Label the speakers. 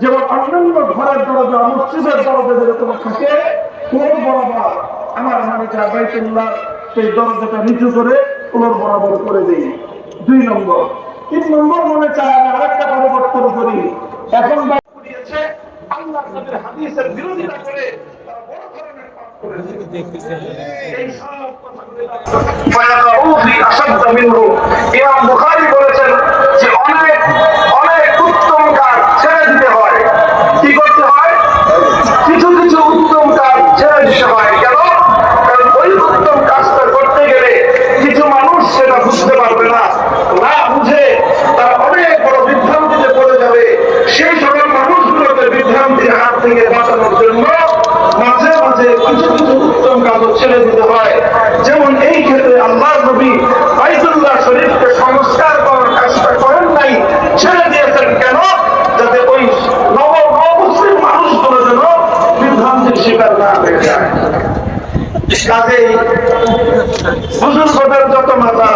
Speaker 1: যেমন অন্যান্য ঘরের দরজা মসজিদের দরজা যেরকম থাকে কোন বরাবর আমার মনে চায় বাইতুল্লাহ সেই দরজাটা নিচু করে কোন বরাবর করে দেই দুই নম্বর। তিন নম্বর মনে চায় আমি আরেকটা পরিবর্তন করি। এখন বা আল্লাহ হাদিসের বিরোধিতা করে তারা থেকে বাঁচানোর জন্য মাঝে মাঝে কিছু কিছু উত্তম কাজ ছেড়ে দিতে হয়। যেমন এই ক্ষেত্রে আল্লাহ নবী বাইতুল্লাহ শরীফকে সংস্কার করার কাজটা করেন নাই, ছেড়ে দিয়েছেন কেন? যাতে ওই নব নবমুসলিম মানুষগুলো যেন বিভ্রান্তির শিকার না হয়ে যায়। কাজেই বুজুর্গদের যত মাথা